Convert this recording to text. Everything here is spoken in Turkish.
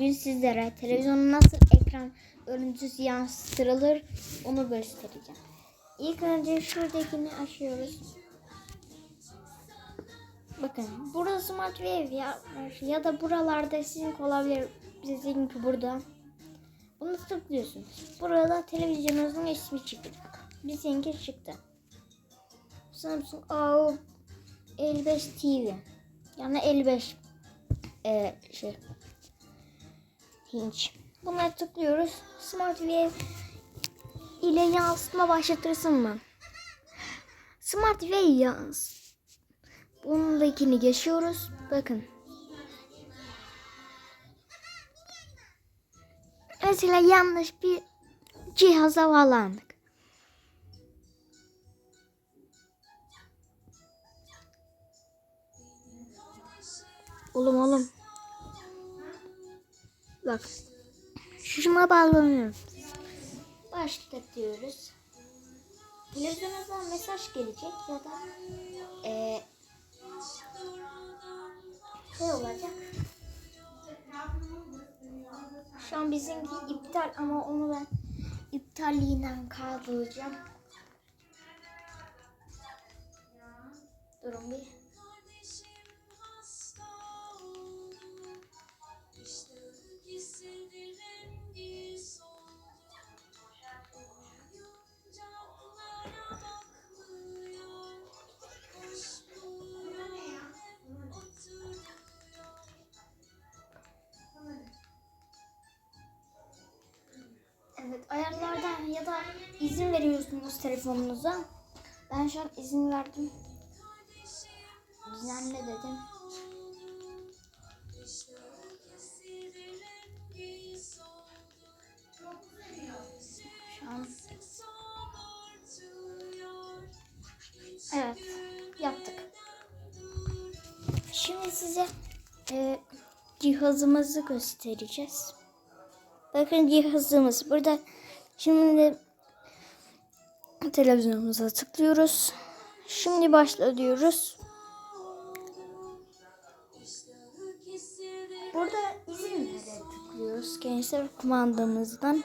Bugün sizlere televizyonun nasıl ekran görüntüsü yansıtılır onu göstereceğim. İlk önce şuradakini açıyoruz. Bakın burada Smart Wave ya, ya da buralarda sizin olabilir. Sizinki burada. Bunu tıklıyorsunuz. Burada televizyonunuzun ismi çıkacak. Bizimki çıktı. Samsung A55 TV. Yani 55 e, şey Hinge. Buna tıklıyoruz. Smart Wave ile yansıtma başlatırsın mı? Smart Wave yans. Bundakini geçiyoruz. Bakın. Mesela yanlış bir cihaza bağlandık. Oğlum oğlum. Bak. Şuna bağlanıyorum. Başlat diyoruz. Televizyonunuzdan mesaj gelecek ya da eee şey olacak. Şu an bizimki iptal ama onu ben iptalliğinden kaldıracağım. Durun bir. Ayarlardan ya da izin veriyorsunuz telefonunuza. Ben şu an izin verdim. Düzenle dedim. Şu an Evet yaptık. Şimdi size e, cihazımızı göstereceğiz. Bakın cihazımız burada. Şimdi televizyonumuza tıklıyoruz. Şimdi başla diyoruz. Burada izin tıklıyoruz gençler kumandamızdan.